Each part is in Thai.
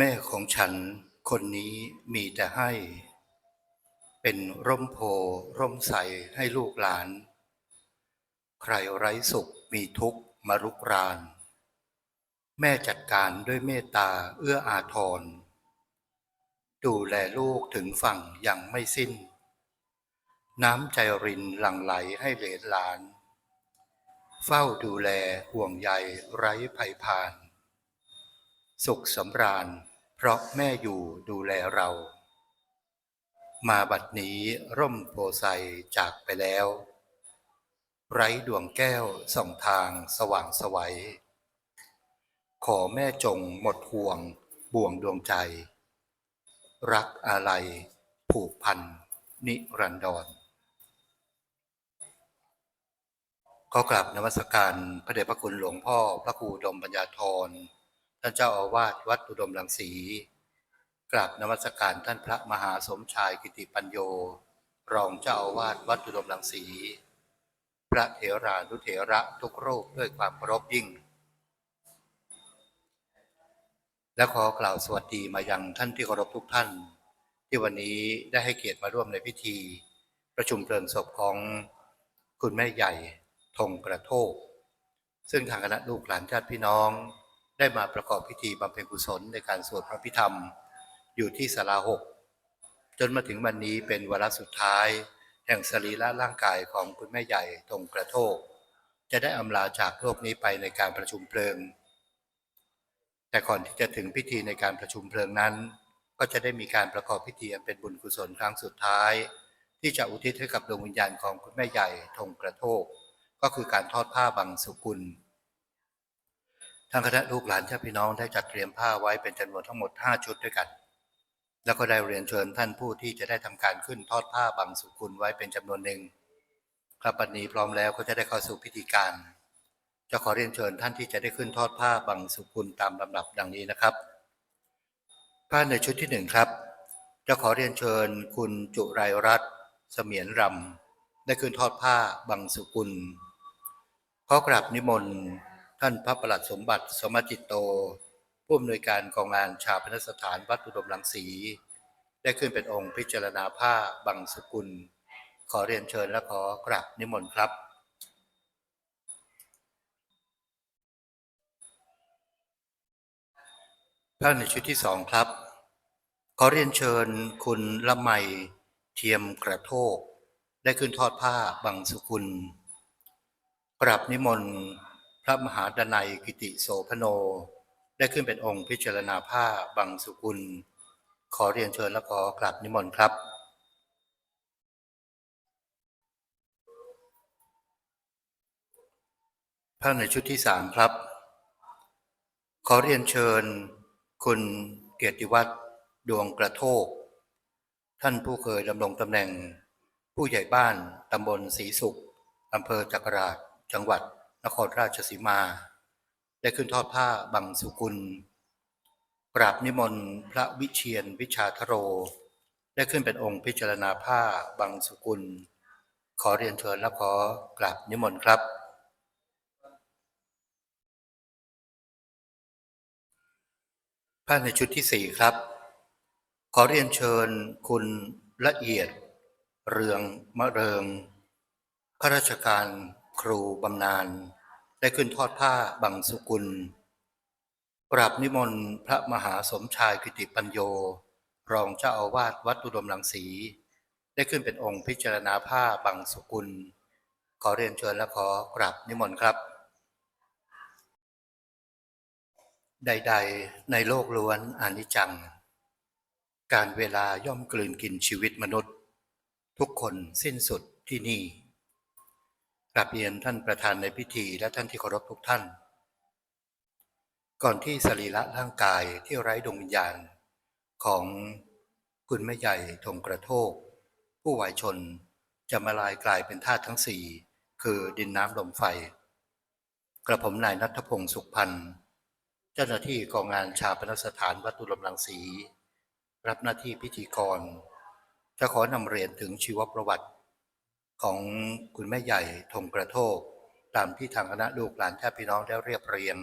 แม่ของฉันคนนี้มีแต่ให้ เป็นร่มโพร่มใสให้ลูกหลาน ใครไร้สุขมีทุกข์มารุกราน แม่จัดการด้วยเมตตาเอื้ออาทร ดูแลลูกถึงฝั่งอย่างไม่สิ้น น้ำใจรินหลั่งไหลให้เหลนหลาน เฝ้าดูแลห่วงใยไร้ภัยพาน สุขสำราญ เพราะแม่อยู่ดูแลเรา มาบัดนี้ร่มโพไซจากไปแล้ว ไร้ดวงแก้วส่องทางสว่างสวัย ขอแม่จงหมดห่วงบ่วงดวงใจ รักอะไรผูกพัน นิรันดรก็กราบนมัสการพระเดชพระคุณหลวงพ่อพระครูดมปัญญาธร ท่านเจ้าอาวาสวัดอุดมรังสีกราบนมัสการท่านพระมหาสมชายกิติปัญโย รองเจ้าอาวาสวัดอุดมรังสี พระเถรานุเถระทุกรูปด้วยความเคารพยิ่ง และขอกล่าวสวัสดีมายังท่านที่เคารพทุกท่าน ที่วันนี้ได้ให้เกียรติมาร่วมในพิธี ประชุมเพลิงศพของคุณแม่ใหญ่ธงกระโทก ซึ่งทางคณะลูกหลานญาติพี่น้อง ได้มาประกอบพิธีบำเพ็ญกุศลในการสวดพระพิธรรม อยู่ที่ศาลาหกจนมาถึงวันนี้เป็นวาระสุดท้าย แห่งสรีระร่างกายของคุณแม่ใหญ่ธงกระโทก จะได้อำลาจากโลกนี้ไปในการประชุมเพลิง แต่ก่อนที่จะถึงพิธีในการประชุมเพลิงนั้น ก็จะได้มีการประกอบพิธีเป็นบุญกุศลครั้งสุดท้าย ที่จะอุทิศให้กับดวงวิญญาณของคุณแม่ใหญ่ธงกระโทก ก็คือการทอดผ้าบังสุกุล ทางคณะลูกหลานญาติพี่น้องได้จัดเตรียมผ้าไว้เป็นจำนวนทั้งหมด 5 ชุดด้วยกัน แล้วก็ได้เรียนเชิญท่านผู้ที่จะได้ทำการขึ้นทอดผ้าบังสุกุลไว้เป็นจำนวนหนึ่งครับปันนี้พร้อมแล้วก็จะได้เข้าสู่พิธีการ จะขอเรียนเชิญท่านที่จะได้ขึ้นทอดผ้าบังสุกุลตามลำดับดังนี้นะครับ ผ้าในชุดที่หนึ่งครับ จะขอเรียนเชิญคุณจุไรรัตน์เสมียนรำได้ขึ้นทอดผ้าบังสุกุลขอกราบนิมนต์ ท่านพระประหลัดสมบัติสมจิตโต ผู้อำนวยการกองงานชาพนสถานวัดอุดมรังสี ได้ขึ้นเป็นองค์พิจารณาผ้าบังสุกุล ขอเรียนเชิญและขอกราบนิมนต์ครับพระในชุดที่สองครับ ขอเรียนเชิญคุณละไมเทียมกระโทก ได้ขึ้นทอดผ้าบังสุกุลกราบนิมนต์ พระมหาดนัยกิติโสพโน ได้ขึ้นเป็นองค์พิจารณาผ้าบังสุกุล ขอเรียนเชิญและขอกราบนิมนต์ครับพระในชุดที่สามครับ ขอเรียนเชิญ คุณเกียรติวัฒน์ดวงกระโทก ท่านผู้เคยดำรงตำแหน่ง ผู้ใหญ่บ้านตำบลศรีสุขอำเภอจักราชจังหวัด นครราชสีมา ได้ขึ้นทอดผ้าบังสุกุล กราบนิมนต์พระวิเชียนวิชาทโร ได้ขึ้นเป็นองค์พิจารณาผ้าบังสุกุล ขอเรียนเชิญและขอกราบนิมนต์ครับผ้าในชุดที่สี่ครับ ขอเรียนเชิญคุณละเอียด เรืองมะเริงข้าราชการครูบำนาญ ได้ขึ้นทอดผ้าบังสุกุล กราบนิมนต์พระมหาสมชายกิติปัญโย รองเจ้าอาวาสวัดอุดมรังสี ได้ขึ้นเป็นองค์พิจารณาผ้าบังสุกุล ขอเรียนเชิญและขอกราบนิมนต์ครับ ใด ๆ ในโลกล้วนอนิจจัง การเวลาย่อมกลืนกินชีวิตมนุษย์ ทุกคนสิ้นสุดที่นี่ กราบเรียนท่านประธานในพิธีและท่านที่เคารพทุกท่าน ก่อนที่สรีระร่างกายที่ไร้ดวงวิญญาณ ของคุณแม่ใหญ่ธงกระโทก ผู้วายชนจะมาลายกลายเป็นธาตุทั้งสี่คือดินน้ำลมไฟ กระผมนายนัทพงศ์สุขพันธ์เจ้าหน้าที่กองงานชาปนสถานวัดตุลมรังสี รับหน้าที่พิธีกร จะขอนำเรียนถึงชีวประวัติ ของคุณแม่ใหญ่ธงกระโทก ตามที่ทางคณะลูกหลานญาติพี่น้องได้เรียบเรียง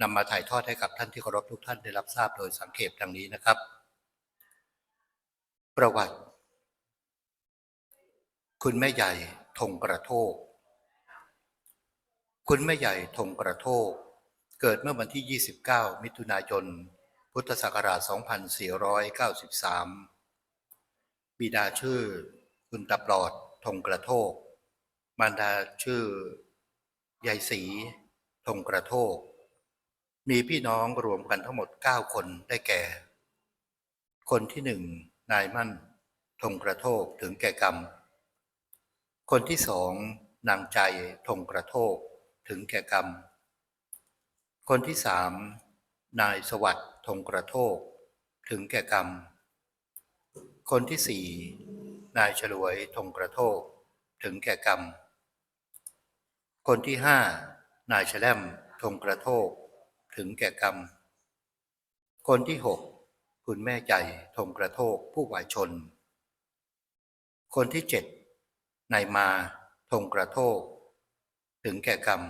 นำมาถ่ายทอดให้กับท่านที่เคารพทุกท่านได้รับทราบโดยสังเขปดังนี้นะครับ ประวัติ คุณแม่ใหญ่ธงกระโทก คุณแม่ใหญ่ธงกระโทก เกิดเมื่อวันที่ 29 มิถุนายน พุทธศักราช 2493 บิดาชื่อ คุณตาปลอด ธงกระโทก มารดาชื่อยายศรีธงกระโทก มีพี่น้องรวมกันทั้งหมด 9 คนได้แก่ คนที่หนึ่งนายมั่นธงกระโทกถึงแก่กรรม คนที่สองนางใจธงกระโทกถึงแก่กรรม คนที่สามนายสวัสดิ์ธงกระโทกถึงแก่กรรม คนที่สี่ นายฉลวยธงกระโทกถึงแก่กรรม คนที่ห้านายแชล่มธงกระโทกถึงแก่กรรม คนที่หกคุณแม่ใหญ่ธงกระโทกผู้วายชน คนที่เจ็ดนายมาธงกระโทกถึงแก่กรรม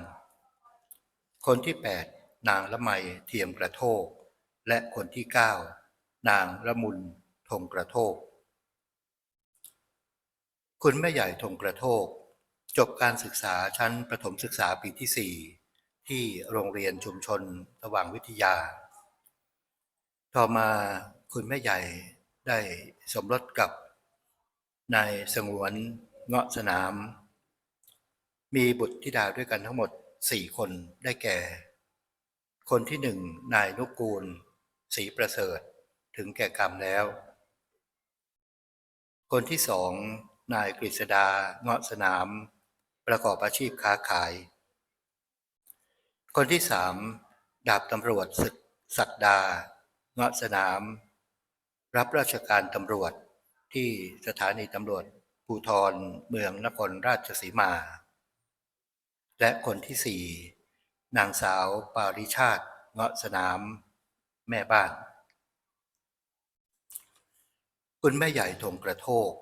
คนที่แปดนางละไมเทียมกระโทกและคนที่เก้านางละมุนธงกระโทก คุณแม่ใหญ่ธงกระโทก จบการศึกษาชั้นประถมศึกษาปีที่ 4 ที่โรงเรียนชุมชนสว่างวิทยา ต่อมาคุณแม่ใหญ่ได้สมรสกับนายสงวนเงาะสนาม มีบุตรธิดาด้วยกันทั้งหมด 4 คนได้แก่ คนที่หนึ่งนายนุกูลศรีประเสริฐถึงแก่กรรมแล้ว คนที่สอง นายกฤษดาเงาะสนาม ประกอบอาชีพค้าขาย คนที่สามดาบตำรวจศึกศักดา เงาะสนาม รับราชการตำรวจที่สถานีตำรวจภูธรเมืองนครราชสีมา และคนที่สี่นางสาวปาริชาติ เงาะสนาม แม่บ้าน คุณแม่ใหญ่ธงกระโทก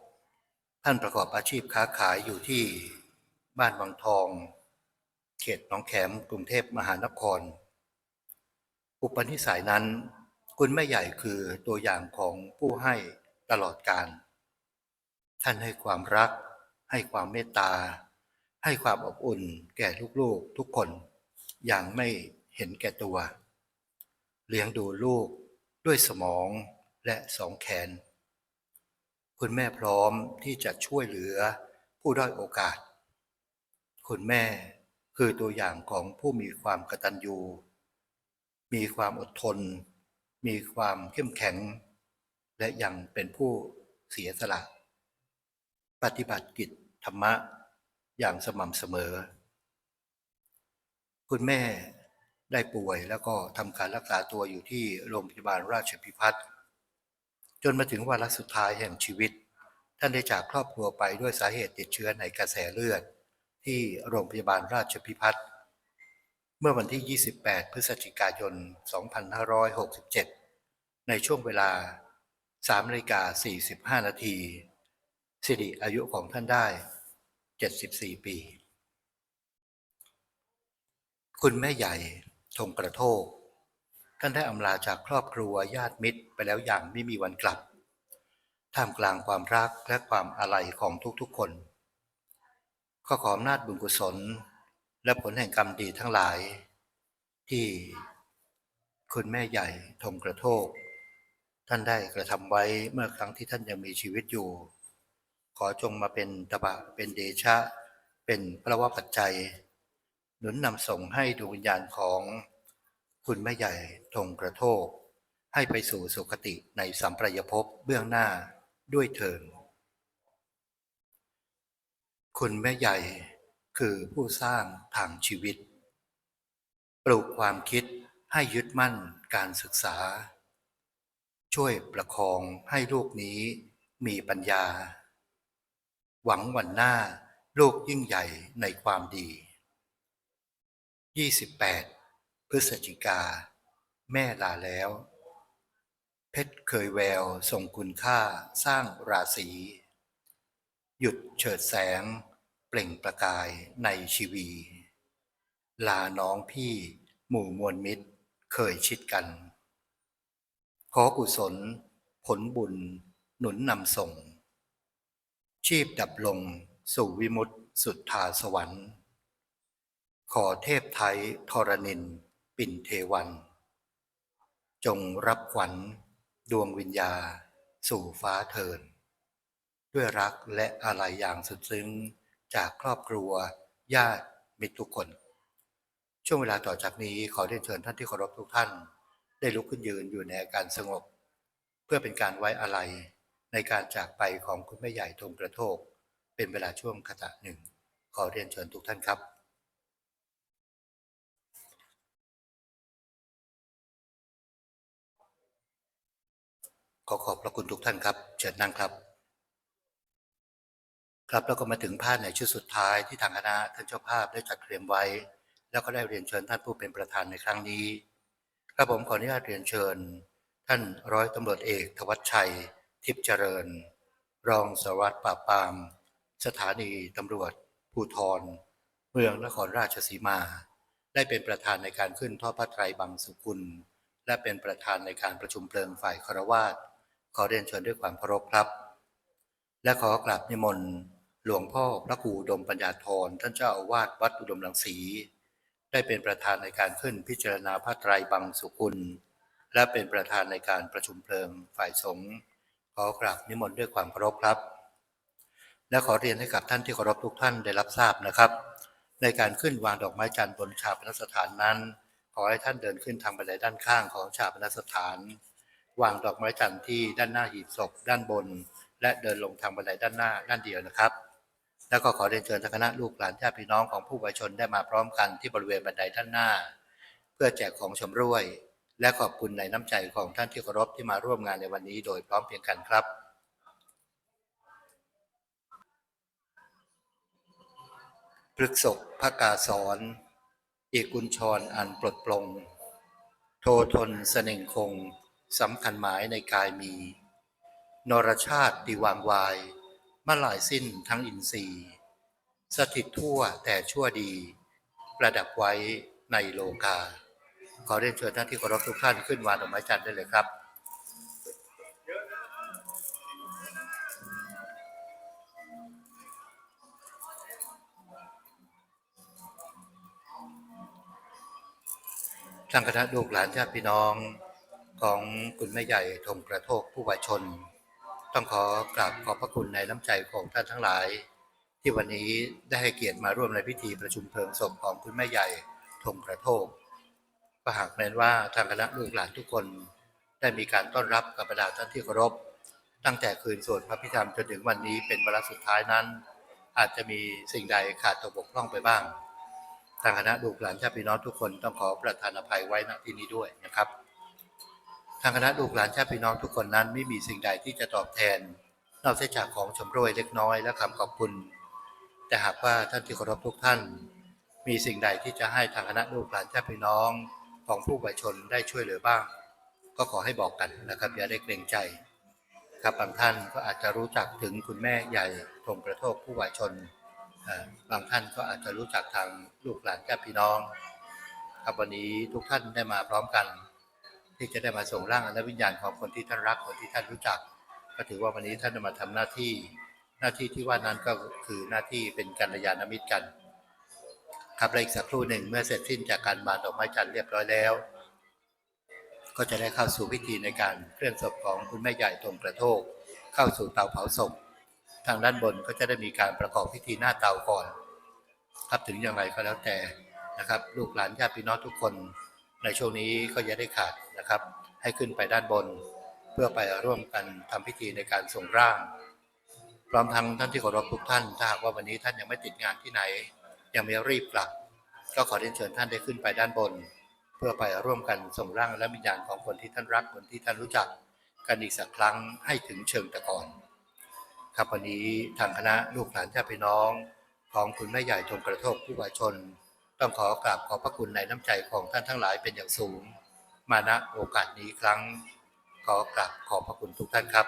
ท่านประกอบอาชีพค้าขายอยู่ที่บ้านวังทอง เขตหนองแขมกรุงเทพมหานคร อุปนิสัยนั้น คุณแม่ใหญ่คือตัวอย่างของผู้ให้ตลอดการ ท่านให้ความรัก ให้ความเมตตา ให้ความอบอุ่นแก่ลูกๆทุกคน อย่างไม่เห็นแก่ตัว เลี้ยงดูลูกด้วยสมองและสองแขน คุณแม่พร้อมที่จะช่วยเหลือผู้ด้อยโอกาส คุณแม่คือตัวอย่างของผู้มีความกตัญญู มีความอดทน มีความเข้มแข็ง และยังเป็นผู้เสียสละ ปฏิบัติกิจธรรมะอย่างสม่ำเสมอ คุณแม่ได้ป่วยแล้วก็ทำการรักษาตัวอยู่ที่โรงพยาบาลราชพิพัฒน์ จนมาถึงวาระสุดท้ายแห่งชีวิต ท่านได้จากครอบครัวไปด้วยสาเหตุติดเชื้อในกระแสเลือด ที่โรงพยาบาลราชพิพัฒน์เมื่อวันที่ 28 พฤศจิกายน 2567 ในช่วงเวลา3นาฬิกา45 นาที สิริอายุของท่านได้ 74 ปี คุณแม่ใหญ่ธงกระโทก ท่านได้อำลาจากครอบครัวญาติมิตรไปแล้วอย่างไม่มีวันกลับ ท่ามกลางความรักและความอาลัยของทุกๆคน ข้อขออำนาจบุญกุศล และผลแห่งกรรมดีทั้งหลาย ที่คุณแม่ใหญ่ธงกระโทก ท่านได้กระทำไว้เมื่อครั้งที่ท่านยังมีชีวิตอยู่ ขอจงมาเป็นตบะเป็นเดชะ เป็นพระวปัจจัย หนุนนำส่งให้ดวงวิญญาณของ คุณแม่ใหญ่ธงกระโทก ให้ไปสู่สุคติในสัมปรายภพเบื้องหน้าด้วยเถิดคุณแม่ใหญ่คือผู้สร้างทางชีวิต ปลูกความคิดให้ยึดมั่นการศึกษา ช่วยประคองให้ลูกนี้มีปัญญา หวังวันหน้าลูกยิ่งใหญ่ในความดี 28 พฤศจิกา แม่ลาแล้ว เพชรเคยแววส่งคุณค่าสร้างราศีหยุดเฉิดแสง เปล่งประกายในชีวี ลาน้องพี่หมู่มวลมิตรเคยชิดกัน ขอกุศล ผลบุญหนุนนำส่ง ชีพดับลงสู่วิมุตติสุดทาสวรรค์ ขอเทพไทยทรนิน ปิ่นเทวัน จงรับขวัญดวงวิญญา สู่ฟ้าเทิน ด้วยรักและอะไรอย่างสุดซึ้งจากครอบครัว ญาติมิตรทุกคน ช่วงเวลาต่อจากนี้ขอเรียนเชิญท่านที่เคารพทุกท่าน ได้ลุกขึ้นยืนอยู่ในอาการสงบ เพื่อเป็นการไว้อาลัยในการจากไปของคุณแม่ใหญ่ธงกระโทก เป็นเวลาช่วงขณะหนึ่ง ขอเรียนเชิญทุกท่านครับ ขอขอบพระคุณทุกท่านครับ เชิญนั่งครับ ครับแล้วก็มาถึงภาพในชุดสุดท้ายที่ทางคณะท่านเจ้าภาพได้จัดเตรียมไว้ แล้วก็ได้เรียนเชิญท่านผู้เป็นประธานในครั้งนี้ครับผมขออนุญาตเรียนเชิญ ท่านร้อยตำรวจเอก ทวัชชัย ทิพย์เจริญ รองสารวัตรปราบปราม สถานีตำรวจภูธรเมืองนครราชสีมา ได้เป็นประธานในการขึ้นทอดพระไตรบังสุกุล และเป็นประธานในการประชุมเพลิงฝ่ายคารวาส ขอเรียนเชิญด้วยความเคารพครับ และขอกราบนิมนต์หลวงพ่อพระครูดมปัญญาธรท่านเจ้าอาวาสวัดอุดมรังสี ได้เป็นประธานในการขึ้นพิจารณาพระไตรบังสุกุล และเป็นประธานในการประชุมเพลิงฝ่ายสงฆ์ขอกราบนิมนต์ด้วยความเคารพครับ และขอเรียนให้กับท่านที่เคารพทุกท่านได้รับทราบนะครับ ในการขึ้นวางดอกไม้จันทร์บนชาปนสถานนั้น ขอให้ท่านเดินขึ้นทางบันไดด้านข้างของชาปนสถาน วางดอกไม้จันทร์ที่ด้านหน้าหีบศพด้านบน และเดินลงทางบันไดด้านหน้าด้านเดียวนะครับ แล้วก็ขอเรียนเชิญทคณะลูกหลานญาติพี่น้องของผู้วายชนได้มาพร้อมกันที่บริเวณบันไดด้านหน้า เพื่อแจกของชำร่วย และขอบคุณในน้ำใจของท่านที่เคารพที่มาร่วมงานในวันนี้โดยพร้อมเพรียงกันครับพฤกษกพระกาสอนเอกุญชรอันปลดปลง โททนเสน่งคง สำคัญหมายในกายมี นรชาติดีวางวายมาหลายสิ้นทั้งอินทรีย์ สถิตทั่วแต่ชั่วดี ประดับไว้ในโลกา ขอเรียนเชิญท่านที่เคารพทุกท่านขึ้นวางดอกไม้จันทร์ได้เลยครับทางคณะลูกหลานญาติพี่น้อง ของคุณแม่ใหญ่ธงกระโทกผู้วายชน ต้องขอกราบขอบพระคุณในน้ำใจของท่านทั้งหลาย ที่วันนี้ได้ให้เกียรติมาร่วมในพิธีประชุมเพลิงศพของคุณแม่ใหญ่ธงกระโทกก็หากแม้นว่าทางคณะลูกหลานทุกคน ได้มีการต้อนรับกับบรรดาท่านที่เคารพ ตั้งแต่คืนสวดพระพิธรรมจนถึงวันนี้เป็นเวลาสุดท้ายนั้น อาจจะมีสิ่งใดขาดตกบกพร่องไปบ้าง ทางคณะลูกหลานญาติพี่น้องทุกคนต้องขอประทานอภัยไว้ณที่นี้ด้วยนะครับ ทางคณะลูกหลานญาติพี่น้องทุกคนนั้นไม่มีสิ่งใดที่จะตอบแทนนอกเสียจากของชมรวยเล็กน้อยและคำขอบคุณ แต่หากว่าท่านที่เคารพทุกท่าน มีสิ่งใดที่จะให้ทางคณะลูกหลานญาติพี่น้องของผู้ประชาชนได้ช่วยเหลือบ้าง ก็ขอให้บอกกันนะครับอย่าได้เกรงใจครับบางท่านก็อาจจะรู้จักถึงคุณแม่ใหญ่ธงกระโทกผู้วายชน บางท่านก็อาจจะรู้จักทางลูกหลานญาติพี่น้อง ครับวันนี้ทุกท่านได้มาพร้อมกัน ที่จะได้มาส่งร่างและวิญญาณของคนที่ท่านรักคนที่ท่านรู้จัก ก็ถือว่าวันนี้ท่านมาทำหน้าที่ หน้าที่ที่ว่านั้นก็คือหน้าที่เป็นกัลยาณมิตรกัน ครับและอีกสักครู่หนึ่งเมื่อเสร็จสิ้นจากการบานดอกไม้จันทร์เรียบร้อยแล้ว ก็จะได้เข้าสู่พิธีในการเคลื่อนศพของคุณแม่ใหญ่ตรงกระโทก เข้าสู่เตาเผาศพทางด้านบนก็จะได้มีการประกอบพิธีหน้าเตาก่อน ครับถึงอย่างไรก็แล้วแต่นะครับ ลูกหลานญาติพี่น้องทุกคน ในช่วงนี้ก็อย่าได้ขาดนะครับ ให้ขึ้นไปด้านบน เพื่อไปร่วมกันทำพิธีในการส่งร่าง พร้อมทั้งท่านที่เคารพทุกท่านถ้าหากว่าวันนี้ท่านยังไม่ติดงานที่ไหน ยังไม่รีบกลับ ก็ขอเรียนเชิญท่านได้ขึ้นไปด้านบน เพื่อไปร่วมกันส่งร่างและวิญญาณของคนที่ท่านรักคนที่ท่านรู้จัก กันอีกสักครั้งให้ถึงเชิงตะกอนครับวันนี้ทางคณะลูกหลานญาติพี่น้อง ของคุณแม่ใหญ่ธงกระทกผู้วายชน ต้องขอกราบขอบพระคุณในน้ำใจของท่านทั้งหลายเป็นอย่างสูง มาณโอกาสนี้ครั้ง ขอกราบขอบพระคุณทุกท่านครับ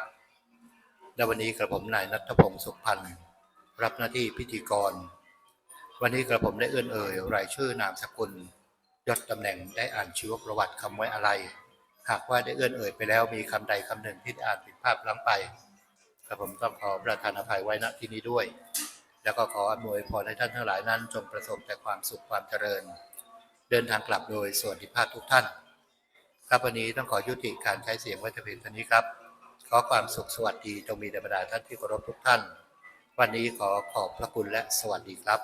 และวันนี้กระผมนายนัทพงศ์สุขพันธ์รับหน้าที่พิธีกร วันนี้กระผมได้เอื้อนเอ่ยรายชื่อนามสกุลยศตำแหน่งได้อ่านชีวประวัติคำไว้อะไร หากว่าได้เอื้อนเอ่ยไปแล้วมีคำใดคำหนึ่งที่อ่านผิดพลาดพลั้งไปกระผมต้องขอประทานอภัยไว้ณที่นี้ด้วย แล้วก็ขออำนวยพรให้ท่านทั้งหลายนั้นจงประสบแต่ความสุขความเจริญ เดินทางกลับโดยสวัสดิภาพทุกท่าน ครับวันนี้ต้องขอยุติการใช้เสียงไว้แต่เพียงเท่านี้ครับ ขอความสุขสวัสดีจงมีแด่บรรดาท่านที่เคารพทุกท่าน วันนี้ขอขอบพระคุณและสวัสดีครับ